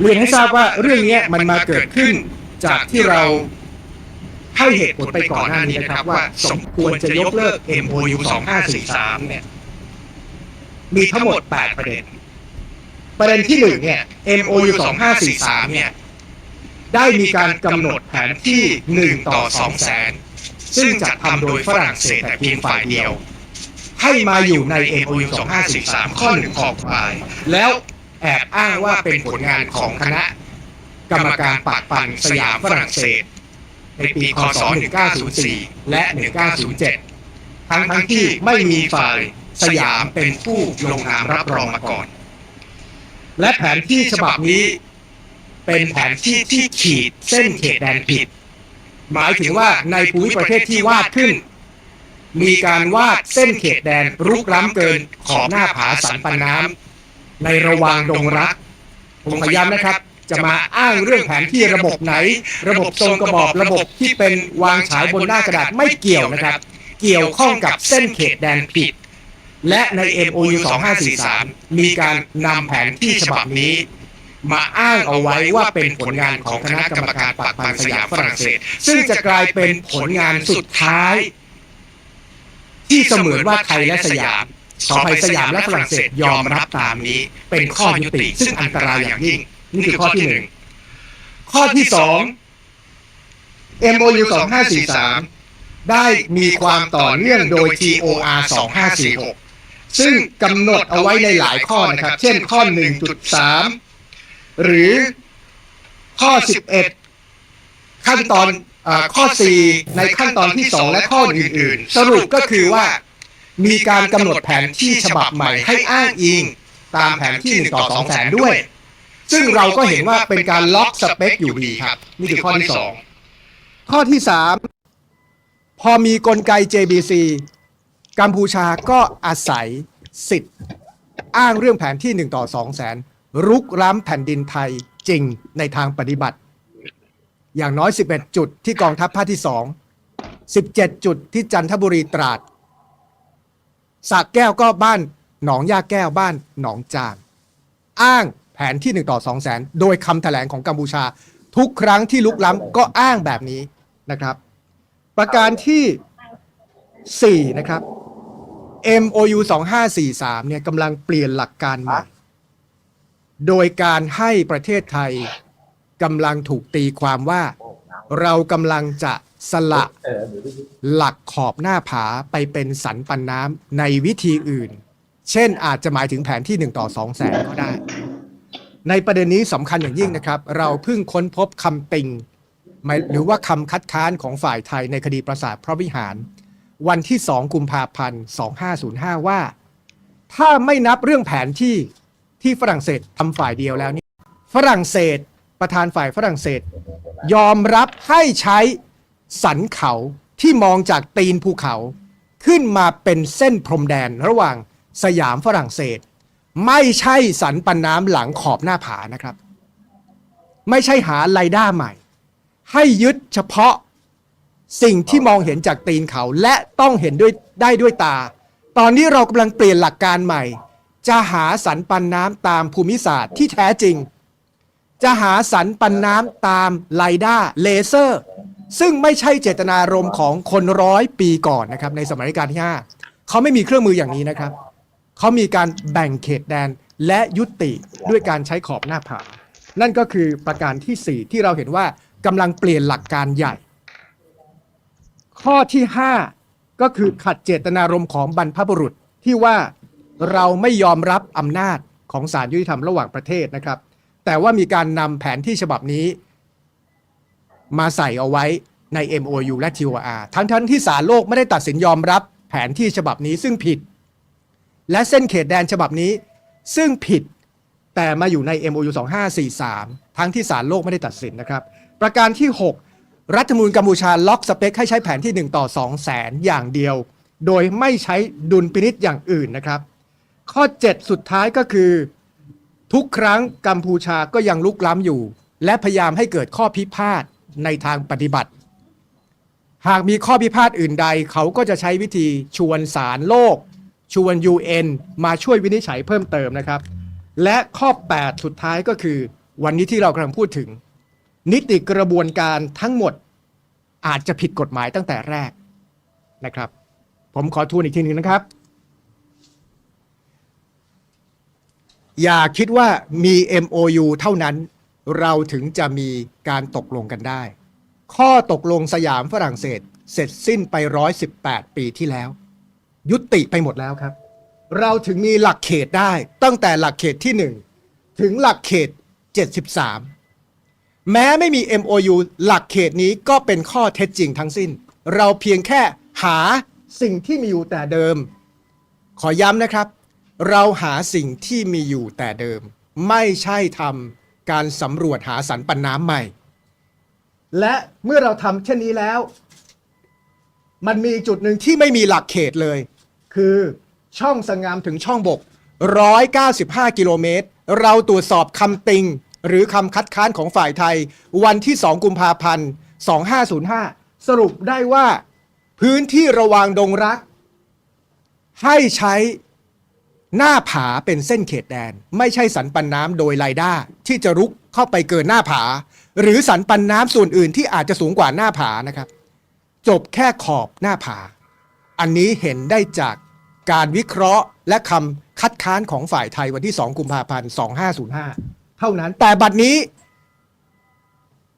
เรียนให้ทราบว่าเรื่องนี้มันมาเกิดขึ้นจากที่เราให้เหตุผลไปก่อนหน้านี้นะครับ ว่าสมควรจะยกเลิก MOU 2543 เนี่ย มีทั้งหมด 8 ประเด็น ประเด็นที่หนึ่งเนี่ย MOU 2543 เนี่ย ได้มีการกำหนดแผนที่ 1 ต่อ 2 แสน ซึ่งจัดทำโดยฝรั่งเศสแต่เพียงฝ่ายเดียว ให้มาอยู่ใน MOU 2543 ข้อหนึ่งขอบปลาย แล้ว แอบอ้างว่าเป็นผลงานของคณะ กรรมการปากปันสยามฝรั่งเศส ในปีคศ 1904 และ 1907 ทั้งทั้งที่ไม่มีฝ่ายสยามเป็นผู้ลงนามรับรองมาก่อน และแผนที่ฉบับนี้เป็นแผนที่ที่ขีดเส้นเขตแดนผิด หมายถึงว่าในภูมิประเทศที่วาดขึ้น มีการวาดเส้นเขตแดนรุกล้ำเกินขอบหน้าผาสันปันน้ำ ในระวางดงรัก ผมขอย้ำนะครับ จะมาอ้างเรื่องแผนที่ระบบไหน ระบบทรงกระบอกระบบที่เป็นวางฉายบนหน้ากระดาษไม่เกี่ยวนะครับ เกี่ยวข้องกับเส้นเขตแดนผิด และใน MOU 2543 มีการนำแผนที่ฉบับนี้ มาอ้างเอาไว้ว่าเป็นผลงานของคณะกรรมการปากปันสยามฝรั่งเศส ซึ่งจะกลายเป็นผลงานสุดท้าย ที่เสมือนว่าไทยและสยาม ขออภัยสยามและฝรั่งเศสยอมรับตามนี้ เป็นข้อยุติซึ่งอันตรายอย่างยิ่ง นี่คือข้อที่หนึ่งข้อที่สอง MOU 2543 ได้มีความต่อเนื่องโดย TOR 2546 ซึ่งกำหนดเอาไว้ในหลายข้อนะครับ เช่นข้อ 1.3 หรือข้อ 11 ขั้นตอนอข้อ 4 ในขั้นตอนที่ 2 และข้ออื่นๆ สรุปก็คือว่า มีการกำหนดแผนที่ฉบับใหม่ให้อ้างอิง ตามแผนที่1ต่อ2แสนด้วย ซึ่งเราก็เห็นว่าเป็นการล็อกสเปคอยู่ดีครับ นี่คือข้อที่ 2 ข้อที่ 3 พอมีกลไก JBC กัมพูชาก็อาศัยสิทธิ์ อ้างเรื่องแผนที่1ต่อ2แสนรุกล้ำแผ่นดินไทยจริงในทางปฏิบัติ อย่างน้อย 11 จุดที่กองทัพภาคที่ 2 17 จุดที่จันทบุรีตราด สระแก้วก็บ้านหนองยาแก้วบ้านหนองจานอ้างแผนที่ 1 ต่อ2แสนโดยคำแถลงของกัมพูชา ทุกครั้งที่ลุกล้ำก็อ้างแบบนี้นะครับ ประการที่ 4 นะครับ MOU 2543เนี่ยกำลังเปลี่ยนหลักการใหม่ โดยการให้ประเทศไทยกำลังถูกตีความว่า เรากำลังจะสละหลักขอบหน้าผาไปเป็นสันปันน้ำในวิธีอื่น เช่นอาจจะหมายถึงแผนที่ 1 ต่อ 2 แสนก็ได้ ในประเด็นนี้สำคัญอย่างยิ่งนะครับ เราเพิ่งค้นพบคำติงหรือว่าคำคัดค้านของฝ่ายไทยในคดีประสาทพระวิหาร วันที่ 2 กุมภาพันธ์ 2505 ว่า ถ้าไม่นับเรื่องแผนที่ที่ฝรั่งเศสทำฝ่ายเดียวแล้วนี่ฝรั่งเศส ประธานฝ่ายฝรั่งเศส ยอมรับให้ใช้สันเขาที่มองจากตีนภูเขาขึ้นมาเป็นเส้นพรมแดนระหว่างสยามฝรั่งเศส ไม่ใช่สันปันน้ำหลังขอบหน้าผานะครับ ไม่ใช่หาไรด้าใหม่ ให้ยึดเฉพาะสิ่งที่มองเห็นจากตีนเขาและต้องเห็นด้วยได้ด้วยตา ตอนนี้เรากำลังเปลี่ยนหลักการใหม่ จะหาสันปันน้ำตามภูมิศาสตร์ที่แท้จริง จะหาสันปันน้ำตามไลด้าเลเซอร์ ซึ่งไม่ใช่เจตนารมณ์ของคนร้อยปีก่อนนะครับ ในสมัยรัชกาลที่5เขาไม่มีเครื่องมืออย่างนี้นะครับ เขามีการแบ่งเขตแดนและยุติด้วยการใช้ขอบหน้าผา นั่นก็คือประการที่ 4 ที่เราเห็นว่ากำลังเปลี่ยนหลักการใหญ่ ข้อที่ 5 ก็คือขัดเจตนารมณ์ของบรรพบุรุษที่ว่าเราไม่ยอมรับอำนาจของศาลยุติธรรมระหว่างประเทศนะครับ แต่ว่ามีการนำแผนที่ฉบับนี้ มาใส่เอาไว้ใน MOU และ TOR ทั้งทั้งที่ศาลโลกไม่ได้ตัดสินยอมรับแผนที่ฉบับนี้ซึ่งผิด และเส้นเขตแดนฉบับนี้ ซึ่งผิดแต่มาอยู่ใน MOU 2543 ทั้งที่ศาลโลกไม่ได้ตัดสินนะครับ ประการที่ 6 รัฐธรรมนูญกัมพูชาล็อกสเปคให้ใช้แผนที่ 1 ต่อ 2 แสนอย่างเดียว โดยไม่ใช้ดุลพินิษอย่างอื่นนะครับ ข้อ 7 สุดท้ายก็คือ ทุกครั้งกัมพูชาก็ยังลุกล้ำอยู่ และพยายามให้เกิดข้อพิพาทในทางปฏิบัติ หากมีข้อพิพาทอื่นใด เขาก็จะใช้วิธีชวนศาลโลก ชวน UN มาช่วยวินิจฉัยเพิ่มเติมนะครับ และข้อ 8 สุดท้ายก็คือ วันนี้ที่เรากำลังพูดถึง นิติกระบวนการทั้งหมดอาจจะผิดกฎหมายตั้งแต่แรกนะครับ ผมขอทวนอีกทีหนึ่งนะครับ อย่าคิดว่ามี MOU เท่านั้นเราถึงจะมีการตกลงกันได้ ข้อตกลงสยามฝรั่งเศส เสร็จสิ้นไป 118 ปีที่แล้ว ยุติไปหมดแล้วครับ เราถึงมีหลักเขตได้ตั้งแต่หลักเขตที่ 1 ถึงหลักเขต 73 แม้ไม่มี MOU หลักเขตนี้ก็เป็นข้อเท็จจริงทั้งสิ้น เราเพียงแค่หาสิ่งที่มีอยู่แต่เดิม ขอย้ำนะครับ เราหาสิ่งที่มีอยู่แต่เดิม ไม่ใช่ทำการสำรวจหาสรรปันน้ำใหม่ และเมื่อเราทำเช่นนี้แล้ว มันมีจุดหนึ่งที่ไม่มีหลักเขตเลย คือช่องสงงามถึงช่องบก 195 กิโลเมตร เราตรวจสอบคำติง หรือคำคัดค้านของฝ่ายไทย วันที่ 2 กุมภาพันธ์ 2505 สรุปได้ว่า พื้นที่ระวางดงรัก ให้ใช้ หน้าผาเป็นเส้นเขตแดน ไม่ใช่สันปันน้ำโดยไรด้าที่จะรุกเข้าไปเกินหน้าผา หรือสันปันน้ำส่วนอื่นที่อาจจะสูงกว่าหน้าผานะครับ จบแค่ขอบหน้าผา อันนี้เห็นได้จากการวิเคราะห์และคำคัดค้านของฝ่ายไทยวันที่ 2 กุมภาพันธ์ 2505 เท่านั้นแต่บัดนี้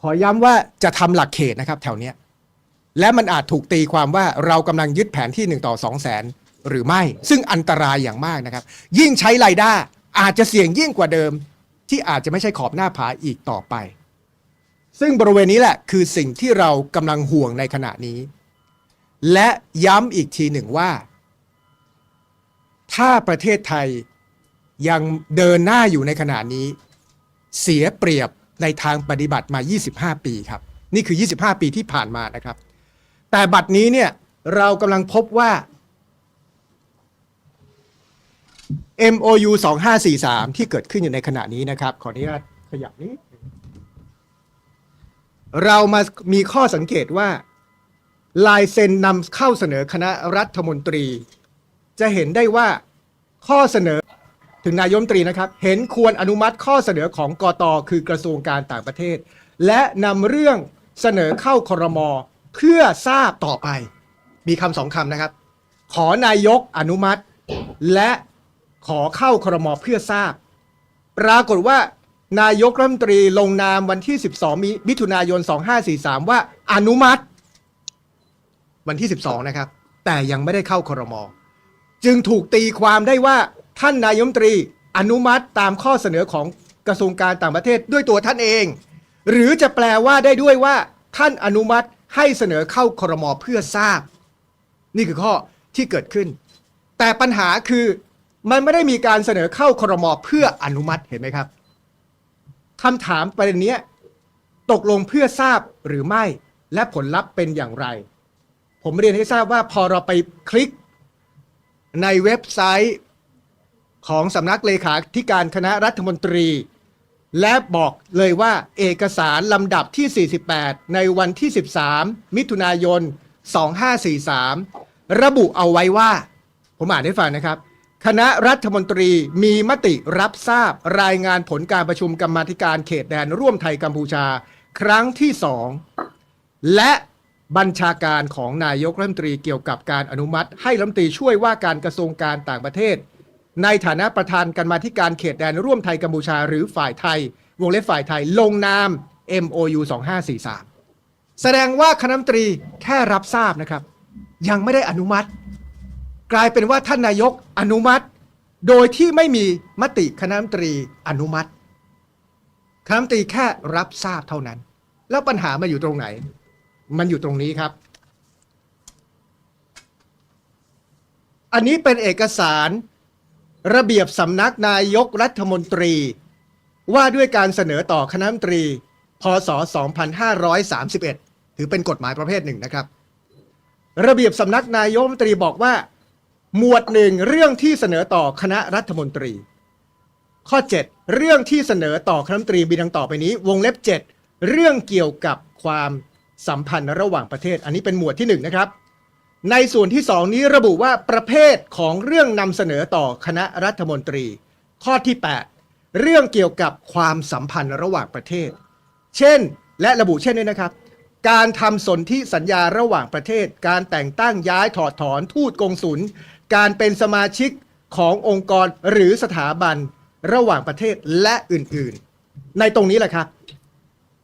ขอย้ำว่าจะทำหลักเขตนะครับแถวเนี้ยและมันอาจถูกตีความว่าเรากำลังยึดแผนที่ 1 ต่อ 2 แสน หรือไม่ ซึ่งอันตรายอย่างมากนะครับ ยิ่งใช้ไรด้าอาจจะเสี่ยงยิ่งกว่าเดิม ที่อาจจะไม่ใช่ขอบหน้าผาอีกต่อไป ซึ่งบริเวณนี้แหละคือสิ่งที่เรากำลังห่วงในขณะนี้ และย้ำอีกทีหนึ่งว่า ถ้าประเทศไทยยังเดินหน้าอยู่ในขณะนี้ เสียเปรียบในทางปฏิบัติมา 25 ปีครับ นี่คือ 25 ปีที่ผ่านมานะครับ แต่บัดนี้เนี่ยเรากำลังพบว่า MOU 2543 ที่เกิดขึ้นอยู่ในขณะนี้นะครับ ขออนุญาตขยับนี้ เรามามีข้อสังเกตว่า ลายเซ็นนำเข้าเสนอคณะรัฐมนตรี จะเห็นได้ว่าข้อเสนอถึงนายมตรีนะครับ เห็นควรอนุมัติข้อเสนอของกตคือกระทรวงการต่างประเทศ และนำเรื่องเสนอเข้าครม เพื่อทราบต่อไป มีคำสองคำนะครับ ขอนายกอนุมัติ และ ขอเข้าครมเพื่อทราบ ปรากฏว่านายกรัฐมนตรีลงนามวันที่ 12 มิมถุนายน 2543 ว่าอนุมัติ วันที่ 12 นะครับ แต่ยังไม่ได้เข้าครม จึงถูกตีความได้ว่าท่านนายมนตรีอนุมัติตามข้อเสนอของกระทรวงการต่างประเทศด้วยตัวท่านเอง หรือจะแปลว่าได้ด้วยว่า ท่านอนุมัติให้เสนอเข้าครมเพื่อทราบ นี่คือข้อที่เกิดขึ้น แต่ปัญหาคือ มันไม่ได้มีการเสนอเข้าครมเพื่ออนุมัติเห็นไหมครับคำถามประเด็นนี้ตกลงเพื่อทราบหรือไม่และผลลัพธ์เป็นอย่างไร ผมเรียนให้ทราบว่าพอเราไปคลิกในเว็บไซต์ของสำนักเลขาธิการคณะรัฐมนตรี และบอกเลยว่าเอกสารลำดับที่ 48 ในวันที่ 13 มิถุนายน 2543 ระบุเอาไว้ว่า ผมอ่านให้ฟังนะครับ คณะรัฐมนตรีมีมติรับทราบรายงานผลการประชุมกรรมาธิการเขตแดนร่วมไทยกัมพูชา ครั้งที่สองและบัญชาการของนายกรัฐมนตรีเกี่ยวกับการอนุมัติ ให้รัฐมนตรีช่วยว่าการกระทรวงการต่างประเทศ ในฐานะประธานกรรมาธิการเขตแดนร่วมไทยกัมพูชา หรือฝ่ายไทยวงเล็บฝ่ายไทยลงนาม MOU 2543 แสดงว่าคณะรัฐมนตรีแค่รับทราบนะครับ ยังไม่ได้อนุมัติ กลายเป็นว่าท่านนายกอนุมัติ โดยที่ไม่มีมติคณะรัฐมนตรีอนุมัติคณะรัฐมนตรีแค่รับทราบเท่านั้น แล้วปัญหามาอยู่ตรงไหน มันอยู่ตรงนี้ครับ อันนี้เป็นเอกสารระเบียบสำนักนายกรัฐมนตรี ว่าด้วยการเสนอต่อคณะรัฐมนตรี พศ 2531 ถือเป็นกฎหมายประเภทหนึ่งนะครับ ระเบียบสำนักนายกรัฐมนตรีบอกว่า หมวดหนึ่งเรื่องที่เสนอต่อคณะรัฐมนตรี ข้อ 7 เรื่องที่เสนอต่อคณะรัฐมนตรีมีดังต่อไปนี้ วงเล็บ 7 เรื่องเกี่ยวกับความสัมพันธ์ระหว่างประเทศ อันนี้เป็นหมวดที่1นนะครับ ในส่วนที่ 2 นี้ระบุว่าประเภทของเรื่องนำเสนอต่อคณะรัฐมนตรี ข้อที่ 8 เรื่องเกี่ยวกับความสัมพันธ์ระหว่างประเทศ เช่น และระบุเช่นนี้นะครับการทำสนธิสัญญาระหว่างประเทศ การแต่งตั้งย้ายถอดถอนทูตกงสุล การเป็นสมาชิกขององค์กรหรือสถาบันระหว่างประเทศและอื่นๆ ในตรงนี้แหละครับ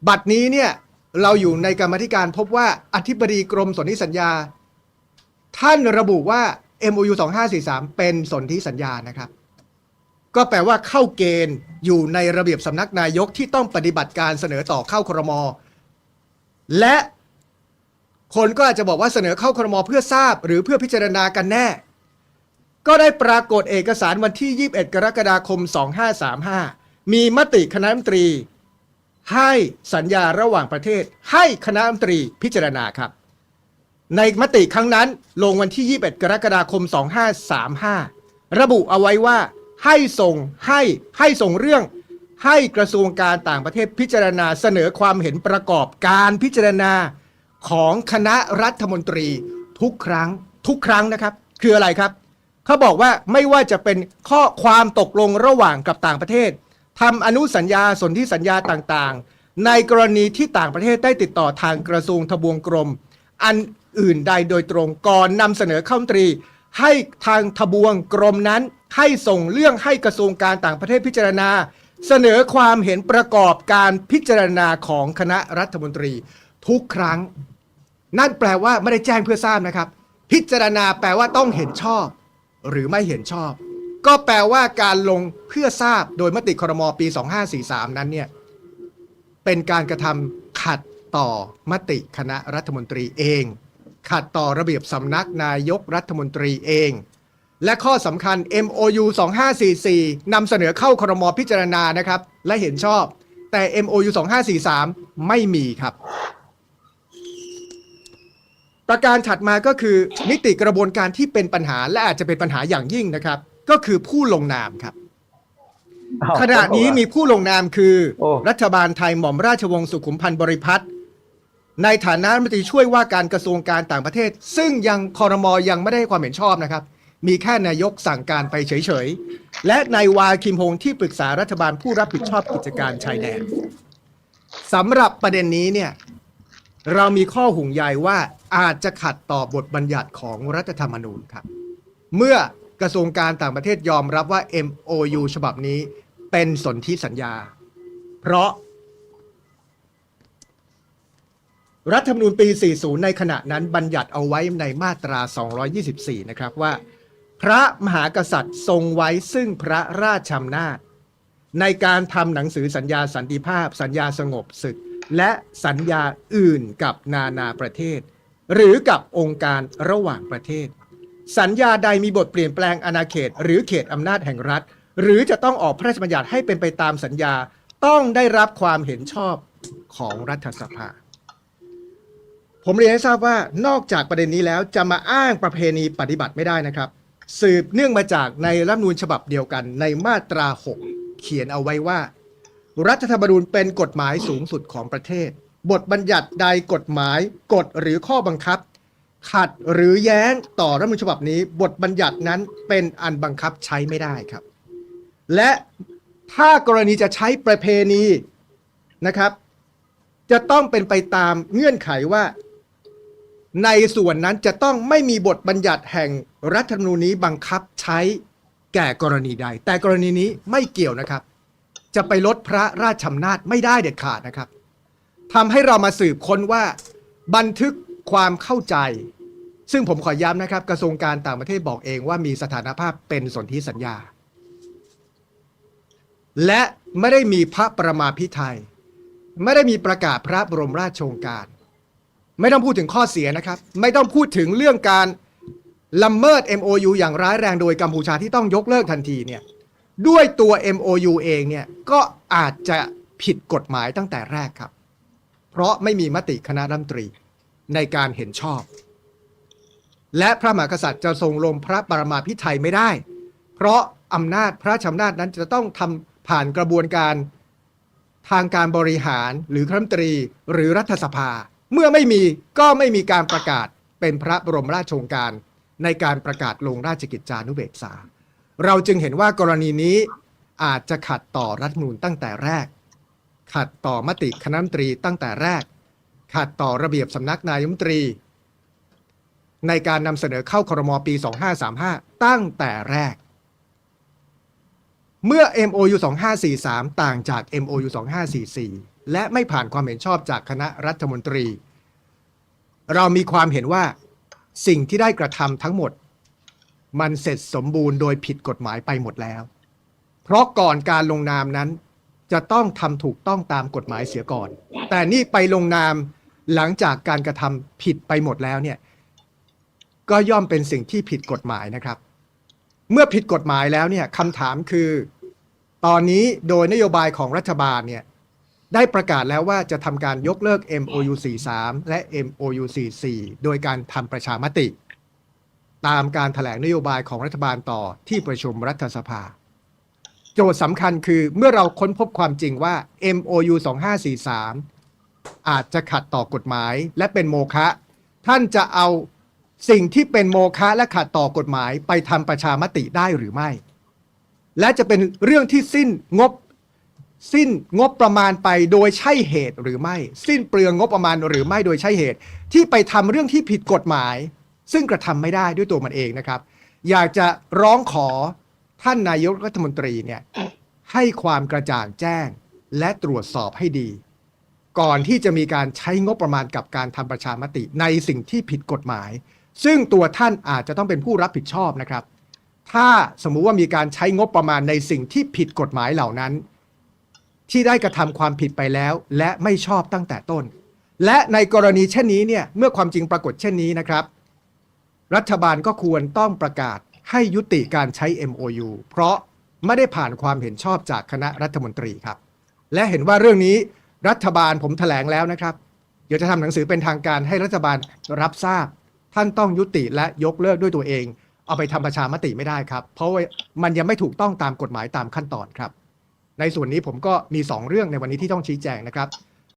บัตรนี้เนี่ยเราอยู่ในกรรมธิการพบว่าอธิบดีกรมสนธิสัญญา ท่านระบุว่า MOU 2543 เป็นสนธิสัญญานะครับ ก็แปลว่าเข้าเกณฑ์อยู่ในระเบียบสำนักนายกที่ต้องปฏิบัติการเสนอต่อเข้าครม และคนก็อาจจะบอกว่าเสนอเข้าครมเพื่อทราบ หรือเพื่อพิจารณากันแน่ ก็ได้ปรากฏเอกสารวันที่ 21 กรกฎาคม 2535 มีมติคณะรัฐมนตรี ให้สัญญาระหว่างประเทศ ให้คณะรัฐมนตรีพิจารณาครับ ในมติครั้งนั้นลงวันที่ 21 กรกฎาคม 2535 ระบุเอาไว้ว่าให้ส่งให้ให้ส่งเรื่อง ให้กระทรวงการต่างประเทศพิจารณาเสนอความเห็นประกอบการพิจารณาของคณะรัฐมนตรีทุกครั้งทุกครั้งนะครับ คืออะไรครับ เขาบอกว่าไม่ว่าจะเป็นข้อความตกลงระหว่างกับต่างประเทศทำอนุสัญญาสนธิสัญญาต่างๆ ในกรณีที่ต่างประเทศได้ติดต่อทางกระทรวงทบวงกรม อันอื่นใดโดยตรงก่อนนำเสนอเข้ามตรี ให้ทางทบวงกรมนั้น ให้ส่งเรื่องให้กระทรวงการต่างประเทศพิจารณา เสนอความเห็นประกอบการพิจารณาของคณะรัฐมนตรี ทุกครั้ง นั่นแปลว่าไม่ได้แจ้งเพื่อทราบนะครับ พิจารณาแปลว่าต้องเห็นชอบ หรือไม่เห็นชอบ ก็แปลว่าการลงเพื่อทราบโดยมติครมปี 2543 นั้นเนี่ยเป็นการกระทำขัดต่อมติคณะรัฐมนตรีเอง ขัดต่อระเบียบสำนักนายกรัฐมนตรีเอง และข้อสำคัญ MOU 2544นำเสนอเข้าครมพิจารณานะครับ และเห็นชอบ แต่ MOU 2543 ไม่มีครับ ประการถัดมาก็คือนิติกระบวนการที่เป็นปัญหาและอาจจะเป็นปัญหาอย่างยิ่งนะครับ ก็คือผู้ลงนามครับอ้าวขณะนี้มีผู้ลงนามคือโอ้รัฐบาลไทยหม่อมราชวงศ์สุขุมพันธ์บริพัตรในฐานะรัฐมนตรีช่วยว่าการกระทรวงการต่างประเทศ ซึ่งยังคอรมอยังไม่ได้ให้ความเห็นชอบนะครับ มีแค่นายกสั่งการไปเฉยๆ และนายวาคิมฮงที่ปรึกษารัฐบาลผู้รับผิดชอบกิจการชายแดนสำหรับประเด็นนี้เนี่ย เรามีข้อห่วงใยว่า อาจจะขัดต่อบทบัญญัติของรัฐธรรมนูญครับ เมื่อกระทรวงการต่างประเทศยอมรับว่า MOU ฉบับนี้เป็นสนธิสัญญา เพราะ รัฐธรรมนูญปี 40 ในขณะนั้นบัญญัติเอาไว้ในมาตรา 224 นะครับว่า พระมหากษัตริย์ทรงไว้ซึ่งพระราชอำนาจ ในการทำหนังสือสัญญาสันติภาพ สัญญาสงบศึก และสัญญาอื่นกับนานาประเทศ หรือกับองค์การระหว่างประเทศ สัญญาใดมีบทเปลี่ยนแปลงอาณาเขต หรือเขตอำนาจแห่งรัฐ หรือจะต้องออกพระราชบัญญัติให้เป็นไปตามสัญญาต้องได้รับความเห็นชอบของรัฐสภา ผมเรียนให้ทราบว่านอกจากประเด็นนี้แล้วจะมาอ้างประเพณีปฏิบัติไม่ได้นะครับ สืบเนื่องมาจากในรัฐธรรมนูญฉบับเดียวกันในมาตรา 6 เขียนเอาไว้ว่า รัฐธรรมนูญเป็นกฎหมายสูงสุดของประเทศ บทบัญญัติใดกฎหมาย กฎหรือข้อบังคับ ขัดหรือแย้งต่อรัฐธรรมนูญฉบับนี้ บทบัญญัตินั้นเป็นอันบังคับใช้ไม่ได้ครับ และถ้ากรณีจะใช้ประเพณีนะครับ จะต้องเป็นไปตามเงื่อนไขว่า ในส่วนนั้นจะต้องไม่มีบทบัญญัติแห่งรัฐธรรมนูญนี้บังคับใช้แก่กรณีใด แต่กรณีนี้ไม่เกี่ยวนะครับ จะไปลดพระราชอำนาจไม่ได้เด็ดขาดนะครับ ทำให้เรามาสืบค้นว่าบันทึกความเข้าใจ ซึ่งผมขอย้ำนะครับ กระทรวงการต่างประเทศบอกเองว่ามีสถานภาพเป็นสนธิสัญญา และไม่ได้มีพระประมาพิไทย ไม่ได้มีประกาศพระบรมราชโองการ ไม่ต้องพูดถึงข้อเสียนะครับ ไม่ต้องพูดถึงเรื่องการละเมิด MOU อย่างร้ายแรงโดยกัมพูชาที่ต้องยกเลิกทันทีเนี่ยด้วยตัว MOU เองเนี่ยก็อาจจะผิดกฎหมายตั้งแต่แรกครับ เพราะไม่มีมติคณะรัฐมนตรีในการเห็นชอบ และพระมหากษัตริย์จะทรงลงพระปรมาภิไธยไม่ได้ เพราะอำนาจพระราชอำนาจนั้นจะต้องทำผ่านกระบวนการทางการบริหารหรือคณะรัฐมนตรีหรือรัฐสภา เมื่อไม่มีก็ไม่มีการประกาศเป็นพระบรมราชโองการในการประกาศลงราชกิจจานุเบกษา เราจึงเห็นว่ากรณีนี้อาจจะขัดต่อรัฐมนูญตั้งแต่แรก ขัดต่อมติคณะรัฐมนตรีตั้งแต่แรก ขัดต่อระเบียบสำนักนายมนตรี ในการนำเสนอเข้าครมปี 2535 ตั้งแต่แรก เมื่อ MOU 2543 ต่างจาก MOU 2544 และไม่ผ่านความเห็นชอบจากคณะรัฐมนตรี เรามีความเห็นว่าสิ่งที่ได้กระทำทั้งหมด มันเสร็จสมบูรณ์โดยผิดกฎหมายไปหมดแล้ว เพราะก่อนการลงนามนั้น จะต้องทำถูกต้องตามกฎหมายเสียก่อน แต่นี่ไปลงนามหลังจากการกระทำผิดไปหมดแล้วเนี่ย ก็ย่อมเป็นสิ่งที่ผิดกฎหมายนะครับ เมื่อผิดกฎหมายแล้วเนี่ยคำถามคือ ตอนนี้โดยนโยบายของรัฐบาลเนี่ยได้ประกาศแล้วว่าจะทำการยกเลิก MOU 43และ MOU 44โดยการทำประชามติ ตามการถแถลงนโยบายของรัฐบาลต่อที่ประชุมรัฐสภา โจทย์สำคัญคือเมื่อเราค้นพบความจริงว่า MOU 2543 อาจจะขัดต่อกฎหมายและเป็นโมฆะท่านจะเอาสิ่งที่เป็นโมฆะและขัดต่อกฎหมายไปทำประชามติได้หรือไม่ และจะเป็นเรื่องที่สิ้นงบสิ้นงบประมาณไปโดยใช่เหตุหรือไม่ สิ้นเปลืองงบประมาณหรือไม่โดยใช่เหตุ ที่ไปทำเรื่องที่ผิดกฎหมาย ซึ่งกระทำไม่ได้ด้วยตัวมันเองนะครับ อยากจะร้องขอ ท่านนายกรัฐมนตรีเนี่ยให้ความกระจ่างแจ้งและตรวจสอบให้ดี ก่อนที่จะมีการใช้งบประมาณกับการทำประชามติในสิ่งที่ผิดกฎหมาย ซึ่งตัวท่านอาจจะต้องเป็นผู้รับผิดชอบนะครับ ถ้าสมมุติว่ามีการใช้งบประมาณในสิ่งที่ผิดกฎหมายเหล่านั้น ที่ได้กระทำความผิดไปแล้ว และไม่ชอบตั้งแต่ต้น และในกรณีเช่นนี้เนี่ยเมื่อความจริงปรากฏเช่นนี้นะครับ รัฐบาลก็ควรต้องประกาศ ให้ยุติการใช้ MOU เพราะไม่ได้ผ่านความเห็นชอบจากคณะรัฐมนตรีครับ และเห็นว่าเรื่องนี้รัฐบาลผมแถลงแล้วนะครับ เดี๋ยวจะทำหนังสือเป็นทางการให้รัฐบาลรับทราบ ท่านต้องยุติและยกเลิกด้วยตัวเอง เอาไปทำประชามติไม่ได้ครับ เพราะว่ามันยังไม่ถูกต้องตามกฎหมายตามขั้นตอนครับ ในส่วนนี้ผมก็มี 2 เรื่องในวันนี้ที่ต้องชี้แจงนะครับ